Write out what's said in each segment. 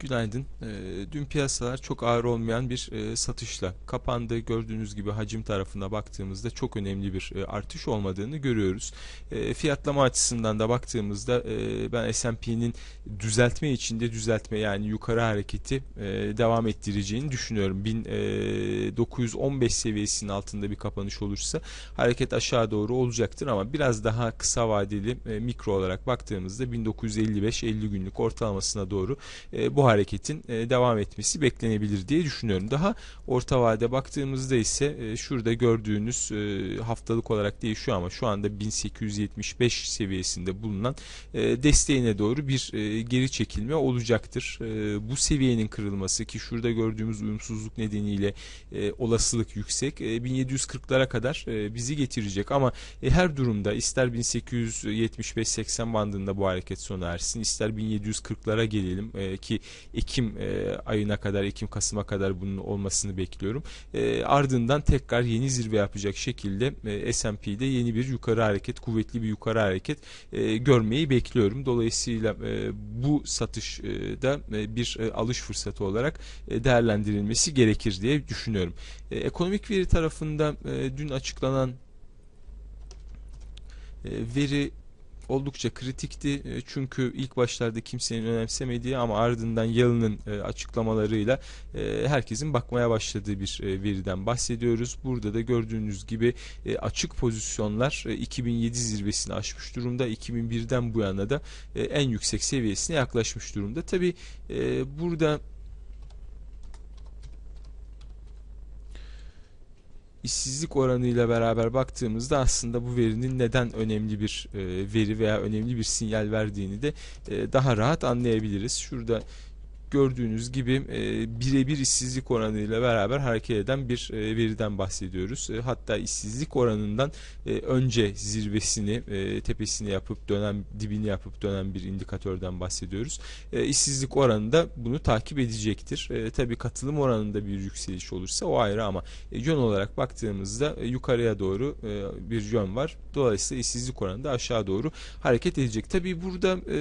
Günaydın. Ee, Dün piyasalar çok ağır olmayan bir e, satışla kapandı. Gördüğünüz gibi hacim tarafına baktığımızda çok önemli bir e, artış olmadığını görüyoruz. E, Fiyatlama açısından da baktığımızda e, ben S&P'nin düzeltme içinde düzeltme yani yukarı hareketi devam ettireceğini düşünüyorum. 1915 seviyesinin altında bir kapanış olursa hareket aşağı doğru olacaktır ama biraz daha kısa vadeli mikro olarak baktığımızda 1955-50 günlük ortalamasına doğru bu hareketin e, devam etmesi beklenebilir diye düşünüyorum. Daha orta vade baktığımızda ise e, şurada gördüğünüz e, haftalık olarak değişiyor ama şu anda 1875 seviyesinde bulunan e, desteğine doğru bir e, geri çekilme olacaktır. E, bu seviyenin kırılması ki şurada gördüğümüz uyumsuzluk nedeniyle e, olasılık yüksek. E, 1740'lara kadar e, bizi getirecek ama e, her durumda ister 1875-80 bandında bu hareket sona ersin ister 1740'lara gelelim e, ki Ekim e, ayına kadar, Ekim-Kasım'a kadar bunun olmasını bekliyorum. E, ardından tekrar yeni zirve yapacak şekilde e, S&P'de yeni bir yukarı hareket, kuvvetli bir yukarı hareket e, görmeyi bekliyorum. Dolayısıyla e, bu satışda e, bir e, alış fırsatı olarak e, değerlendirilmesi gerekir diye düşünüyorum. E, ekonomik veri tarafında e, dün açıklanan e, veri oldukça kritikti. E, Çünkü ilk başlarda kimsenin önemsemediği ama ardından Yalın'ın e, açıklamalarıyla e, herkesin bakmaya başladığı bir veriden bahsediyoruz. Burada da gördüğünüz gibi açık pozisyonlar e, 2007 zirvesini aşmış durumda. 2001'den bu yana da en yüksek seviyesine yaklaşmış durumda. Tabi burada işsizlik oranıyla beraber baktığımızda aslında bu verinin neden önemli bir e, veri veya önemli bir sinyal verdiğini de e, daha rahat anlayabiliriz. Şurada gördüğünüz gibi e, birebir işsizlik oranıyla beraber hareket eden bir e, veriden bahsediyoruz. E, hatta işsizlik oranından e, önce zirvesini, e, tepesini yapıp dönen, dibini yapıp dönen bir indikatörden bahsediyoruz. E, işsizlik oranı da bunu takip edecektir. E, tabii katılım oranında bir yükseliş olursa o ayrı ama e, yön olarak baktığımızda e, yukarıya doğru e, bir yön var. Dolayısıyla işsizlik oranı da aşağı doğru hareket edecek. Tabii burada e,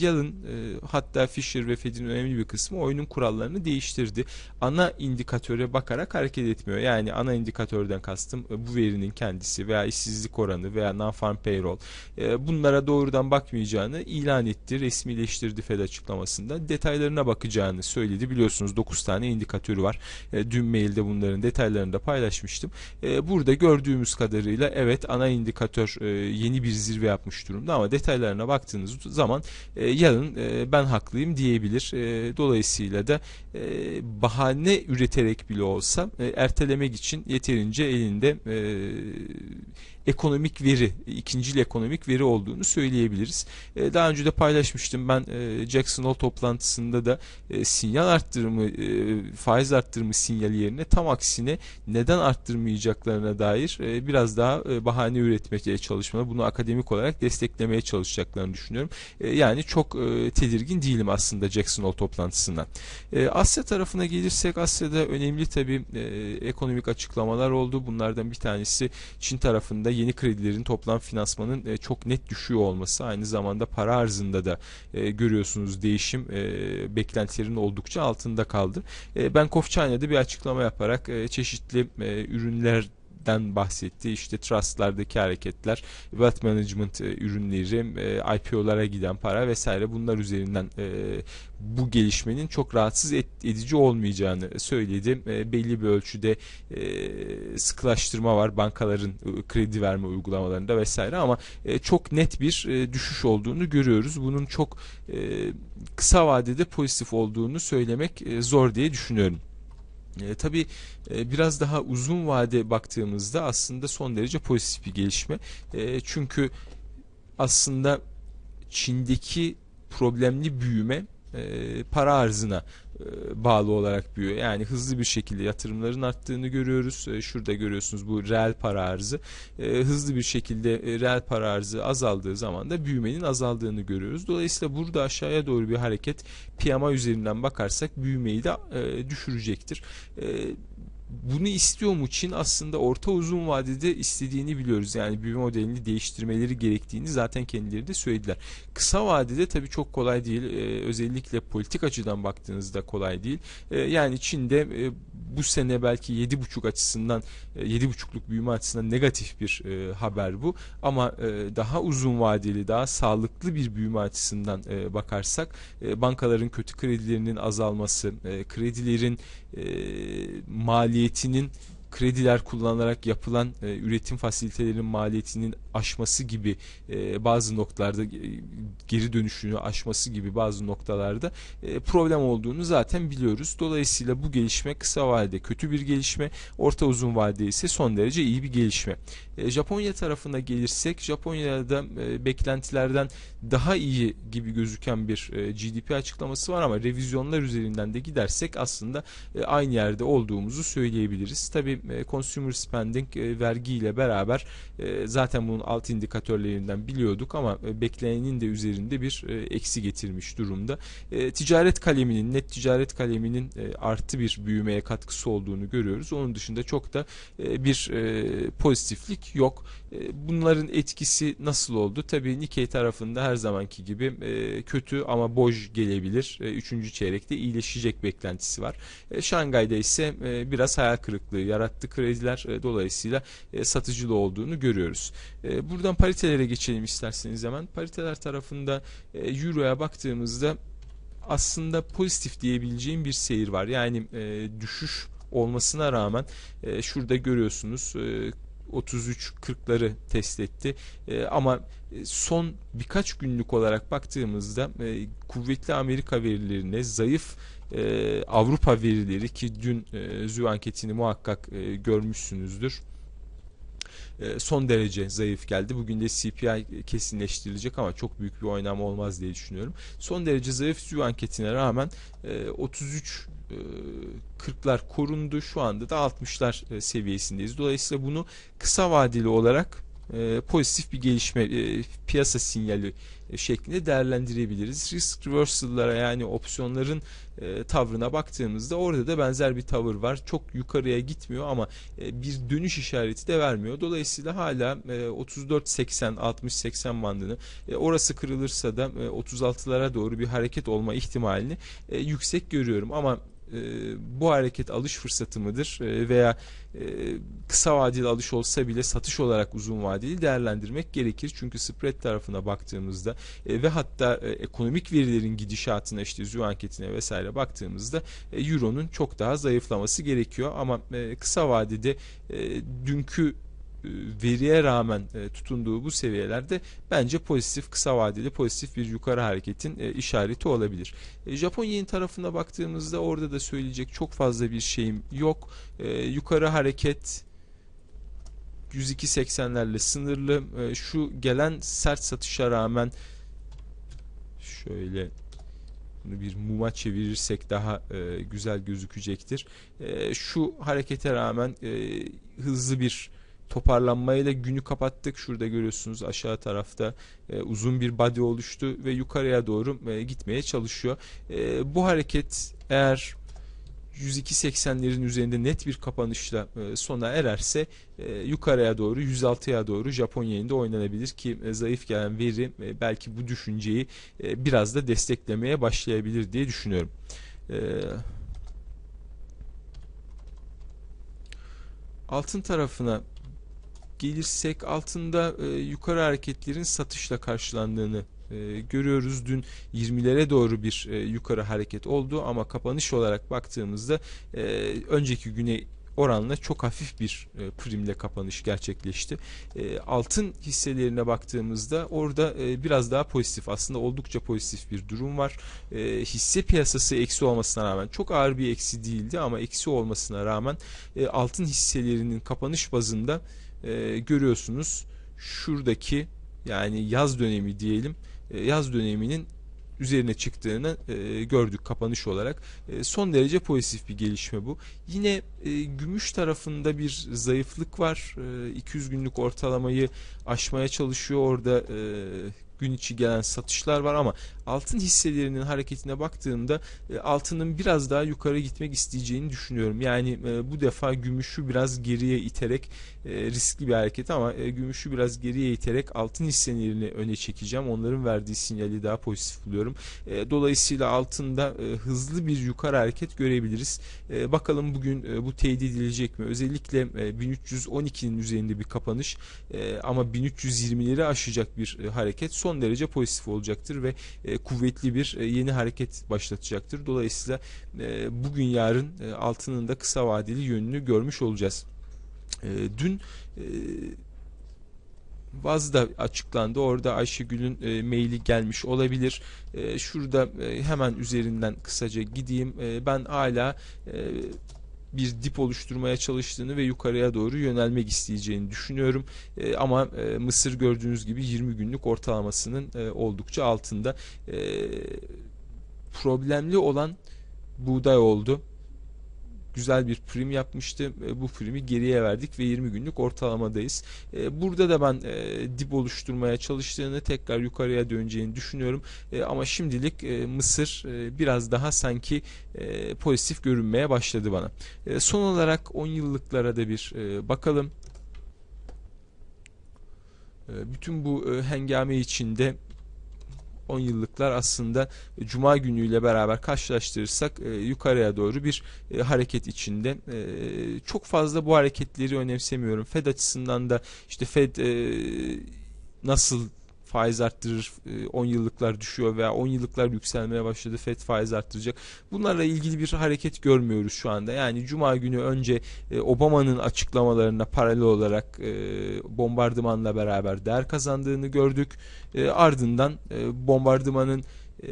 Yalın e, hatta Fisher ve Fed'in önemli bir kısmı oyunun kurallarını değiştirdi. Ana indikatöre bakarak hareket etmiyor. Yani ana indikatörden kastım e, bu verinin kendisi veya işsizlik oranı veya non-farm payroll e, bunlara doğrudan bakmayacağını ilan etti, resmileştirdi Fed açıklamasında. Detaylarına bakacağını söyledi. Biliyorsunuz 9 tane indikatörü var. E, dün mailde bunların detaylarını da paylaşmıştım. Burada gördüğümüz kadarıyla evet ana indikatör yeni bir zirve yapmış durumda ama detaylarına baktığınız zaman yarın ben haklıyım diyebilir. E, dolayısıyla da e, bahane üreterek bile olsa e, ertelemek için yeterince elinde e, ekonomik veri, ikincil ekonomik veri olduğunu söyleyebiliriz. E, daha önce de paylaşmıştım ben e, Jackson Hole toplantısında da e, sinyal arttırımı, faiz arttırımı sinyali yerine tam aksine neden arttırmayacaklarına dair biraz daha bahane üretmeye çalışmalı. Bunu akademik olarak desteklemeye çalışacaklarını düşünüyorum. Yani çok tedirgin değilim aslında Jackson Hole toplantısından. Asya tarafına gelirsek Asya'da önemli tabii ekonomik açıklamalar oldu. Bunlardan bir tanesi Çin tarafında yeni kredilerin toplam finansmanın e, çok net düşüyor olması. Aynı zamanda para arzında da e, görüyorsunuz değişim e, beklentilerin oldukça altında kaldı. E, Bank of China'da bir açıklama yaparak e, çeşitli e, ürünler den bahsetti. İşte trustlardaki hareketler, wealth management e, ürünleri, e, IPO'lara giden para vesaire bunlar üzerinden e, bu gelişmenin çok rahatsız edici olmayacağını söyledi. Belli bir ölçüde sıkılaştırma var bankaların kredi verme uygulamalarında vesaire ama çok net bir düşüş olduğunu görüyoruz. Bunun çok kısa vadede pozitif olduğunu söylemek zor diye düşünüyorum. E, tabii e, biraz daha uzun vade baktığımızda aslında son derece pozitif bir gelişme. E, çünkü aslında Çin'deki problemli büyüme e, para arzına e, bağlı olarak büyüyor. Yani hızlı bir şekilde yatırımların arttığını görüyoruz. E, şurada görüyorsunuz bu reel para arzı. E, hızlı bir şekilde reel para arzı azaldığı zaman da büyümenin azaldığını görüyoruz. Dolayısıyla burada aşağıya doğru bir hareket piyama üzerinden bakarsak büyümeyi de düşürecektir. Bunu istiyor mu Çin? Aslında orta uzun vadede istediğini biliyoruz. Yani büyüme modelini değiştirmeleri gerektiğini zaten kendileri de söylediler. Kısa vadede tabii çok kolay değil. Ee, özellikle politik açıdan baktığınızda kolay değil. Ee, yani Çin'de e, bu sene belki 7,5 açısından 7,5'luk e, büyüme açısından negatif bir e, haber bu. Ama e, daha uzun vadeli, daha sağlıklı bir büyüme açısından e, bakarsak e, bankaların kötü kredilerinin azalması, e, kredilerin e, maliyetinin krediler kullanılarak yapılan e, üretim fasilitelerinin maliyetinin aşması gibi e, bazı noktalarda e, geri dönüşünü aşması gibi bazı noktalarda e, problem olduğunu zaten biliyoruz. Dolayısıyla bu gelişme kısa vadede kötü bir gelişme, orta uzun vadede ise son derece iyi bir gelişme. E, Japonya tarafına gelirsek Japonya'da e, beklentilerden daha iyi gibi gözüken bir e, GDP açıklaması var ama revizyonlar üzerinden de gidersek aslında e, aynı yerde olduğumuzu söyleyebiliriz. Tabi e, consumer spending e, vergiyle beraber e, zaten bunun alt indikatörlerinden biliyorduk ama e, beklenenin de üzerinde bir e, eksi getirmiş durumda. E, ticaret kaleminin, net ticaret kaleminin artı bir büyümeye katkısı olduğunu görüyoruz. Onun dışında çok da bir pozitiflik yok. Bunların etkisi nasıl oldu? Tabii Nikkei tarafında her zamanki gibi kötü ama boj gelebilir. Üçüncü çeyrekte iyileşecek beklentisi var. Şangay'da ise biraz hayal kırıklığı yarattı krediler. E, dolayısıyla e, satıcılı olduğunu görüyoruz. E, buradan paritelere geçelim isterseniz hemen. Pariteler tarafında e, Euro'ya baktığımızda aslında pozitif diyebileceğim bir seyir var. Yani düşüş olmasına rağmen e, şurada görüyorsunuz 33-40'ları test etti. E, ama son birkaç günlük olarak baktığımızda e, kuvvetli Amerika verilerine zayıf e, Avrupa verileri ki dün e, ZÜ anketini muhakkak e, görmüşsünüzdür e, son derece zayıf geldi. Bugün de CPI kesinleştirilecek ama çok büyük bir oynama olmaz diye düşünüyorum. Son derece zayıf ZÜ anketine rağmen 33 40'lar korundu. Şu anda da 60'lar seviyesindeyiz. Dolayısıyla bunu kısa vadeli olarak e, pozitif bir gelişme e, piyasa sinyali e, şeklinde değerlendirebiliriz. Risk reversal'lara yani opsiyonların e, tavrına baktığımızda orada da benzer bir tavır var. Çok yukarıya gitmiyor ama e, bir dönüş işareti de vermiyor. Dolayısıyla hala e, 34-80 60-80 bandını e, orası kırılırsa da e, 36'lara doğru bir hareket olma ihtimalini e, yüksek görüyorum ama e, bu hareket alış fırsatı mıdır e, veya e, kısa vadeli alış olsa bile satış olarak uzun vadeli değerlendirmek gerekir. Çünkü spread tarafına baktığımızda e, ve hatta e, ekonomik verilerin gidişatına işte ZÜ anketine vesaire baktığımızda e, Euro'nun çok daha zayıflaması gerekiyor ama e, kısa vadede e, dünkü veriye rağmen e, tutunduğu bu seviyelerde bence pozitif kısa vadeli pozitif bir yukarı hareketin e, işareti olabilir. Japon yen tarafına baktığımızda orada da söyleyecek çok fazla bir şeyim yok. Yukarı hareket 102.80'lerle sınırlı. Şu gelen sert satışa rağmen şöyle bunu bir muma çevirirsek daha e, güzel gözükecektir. E, şu harekete rağmen e, hızlı bir toparlanmayla günü kapattık. Şurada görüyorsunuz aşağı tarafta e, uzun bir body oluştu ve yukarıya doğru e, gitmeye çalışıyor. E, bu hareket eğer 102.80'lerin üzerinde net bir kapanışla e, sona ererse e, yukarıya doğru 106'ya doğru Japon yeninde oynanabilir ki e, zayıf gelen veri belki bu düşünceyi biraz da desteklemeye başlayabilir diye düşünüyorum. Altın tarafına gelirsek altında e, yukarı hareketlerin satışla karşılandığını e, görüyoruz. Dün 20'lere doğru bir e, yukarı hareket oldu ama kapanış olarak baktığımızda e, önceki güne oranla çok hafif bir e, primle kapanış gerçekleşti. E, altın hisselerine baktığımızda orada e, biraz daha pozitif aslında oldukça pozitif bir durum var. E, hisse piyasası eksi olmasına rağmen çok ağır bir eksi değildi ama eksi olmasına rağmen e, altın hisselerinin kapanış bazında e, görüyorsunuz şuradaki yani yaz dönemi diyelim e, yaz döneminin üzerine çıktığını e, gördük kapanış olarak. E, son derece pozitif bir gelişme bu. Yine e, gümüş tarafında bir zayıflık var. E, 200 günlük ortalamayı aşmaya çalışıyor orada e, gün içi gelen satışlar var ama altın hisselerinin hareketine baktığımda e, altının biraz daha yukarı gitmek isteyeceğini düşünüyorum. Yani e, bu defa gümüşü biraz geriye iterek e, riskli bir hareket ama gümüşü biraz geriye iterek altın hisselerini öne çekeceğim. Onların verdiği sinyali daha pozitif buluyorum. Dolayısıyla altında hızlı bir yukarı hareket görebiliriz. Bakalım bugün bu teyit edilecek mi? Özellikle e, 1312'nin üzerinde bir kapanış ama 1320'leri aşacak bir hareket son derece pozitif olacaktır ve e, kuvvetli bir e, yeni hareket başlatacaktır. Dolayısıyla e, bugün yarın e, altının da kısa vadeli yönünü görmüş olacağız. E, dün e, Vazda açıklandı. Orada Ayşegül'ün e, maili gelmiş olabilir. E, şurada e, hemen üzerinden kısaca gideyim. E, ben hala e, bir dip oluşturmaya çalıştığını ve yukarıya doğru yönelmek isteyeceğini düşünüyorum. E, ama e, Mısır gördüğünüz gibi 20 günlük ortalamasının e, oldukça altında. E, problemli olan buğday oldu güzel bir prim yapmıştı. E, bu primi geriye verdik ve 20 günlük ortalamadayız. E, burada da ben e, dip oluşturmaya çalıştığını tekrar yukarıya döneceğini düşünüyorum. Ama şimdilik Mısır biraz daha sanki pozitif görünmeye başladı bana. Son olarak 10 yıllıklara da bir bakalım. Bütün bu hengame içinde 10 yıllıklar aslında e, Cuma günüyle beraber karşılaştırırsak e, yukarıya doğru bir e, hareket içinde. E, çok fazla bu hareketleri önemsemiyorum. Fed açısından da işte Fed e, nasıl faiz arttırır 10 e, yıllıklar düşüyor veya 10 yıllıklar yükselmeye başladı FED faiz arttıracak. Bunlarla ilgili bir hareket görmüyoruz şu anda. Yani cuma günü önce e, Obama'nın açıklamalarına paralel olarak e, bombardımanla beraber değer kazandığını gördük. Ardından bombardımanın e,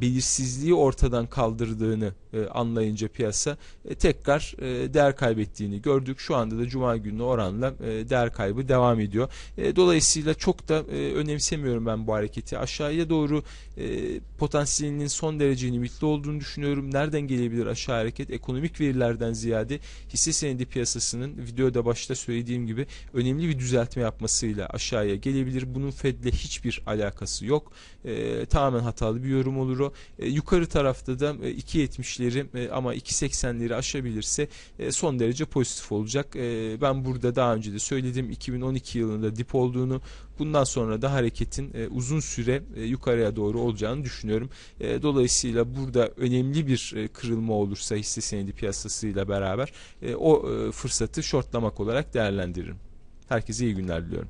belirsizliği ortadan kaldırdığını e, anlayınca piyasa e, tekrar e, değer kaybettiğini gördük. Şu anda da cuma günü oranla değer kaybı devam ediyor. Dolayısıyla çok da önemsemiyorum ben bu hareketi. Aşağıya doğru potansiyelinin son derece limitli olduğunu düşünüyorum. Nereden gelebilir aşağı hareket? Ekonomik verilerden ziyade hisse senedi piyasasının videoda başta söylediğim gibi önemli bir düzeltme yapmasıyla aşağıya gelebilir. Bunun Fed'le hiçbir alakası yok. Tamamen hatalı bir yorum olur o. E, yukarı tarafta da e, 2.70'leri e, ama 2.80'leri aşabilirse e, son derece pozitif olacak. E, ben burada daha önce de söyledim 2012 yılında dip olduğunu bundan sonra da hareketin e, uzun süre e, yukarıya doğru olacağını düşünüyorum. E, dolayısıyla burada önemli bir e, kırılma olursa hisse senedi piyasasıyla beraber e, o e, fırsatı shortlamak olarak değerlendiririm. Herkese iyi günler diliyorum.